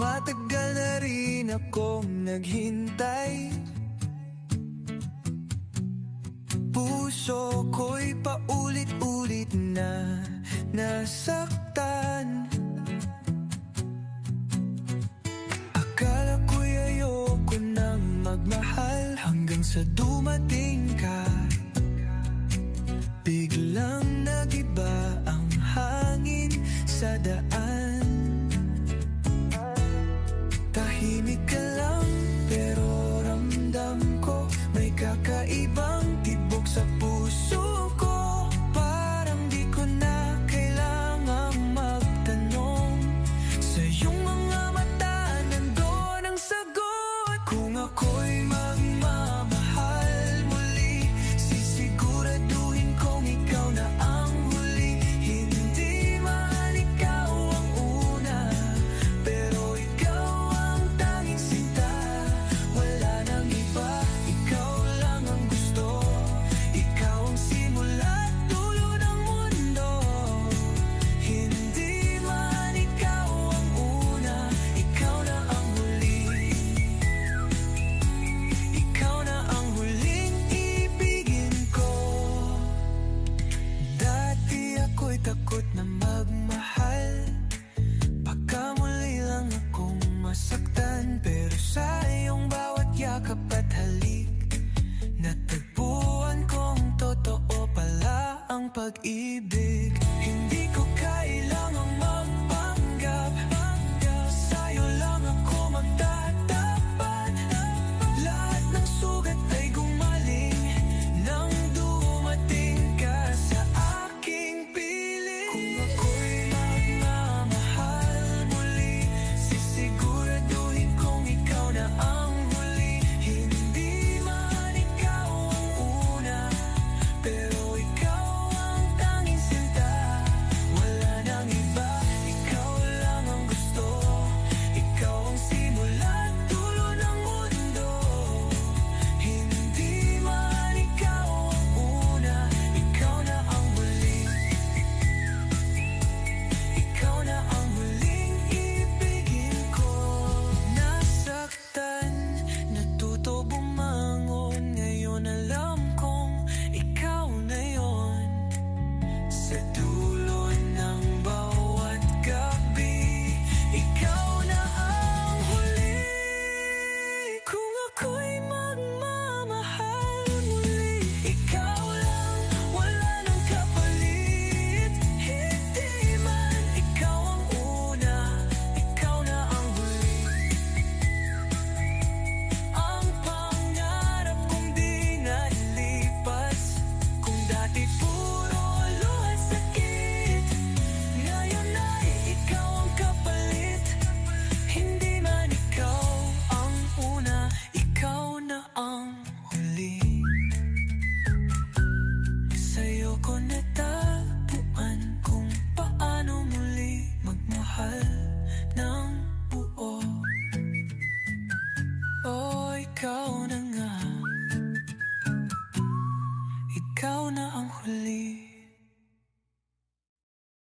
Matagal na rin akong naghintay. Puso ko'y paulit-ulit na nasaktan. Akala ko'y ayoko nang magmahal Hanggang sa dumating ka. Biglang nagiba ang hangin sa daan. cool. pag-ibig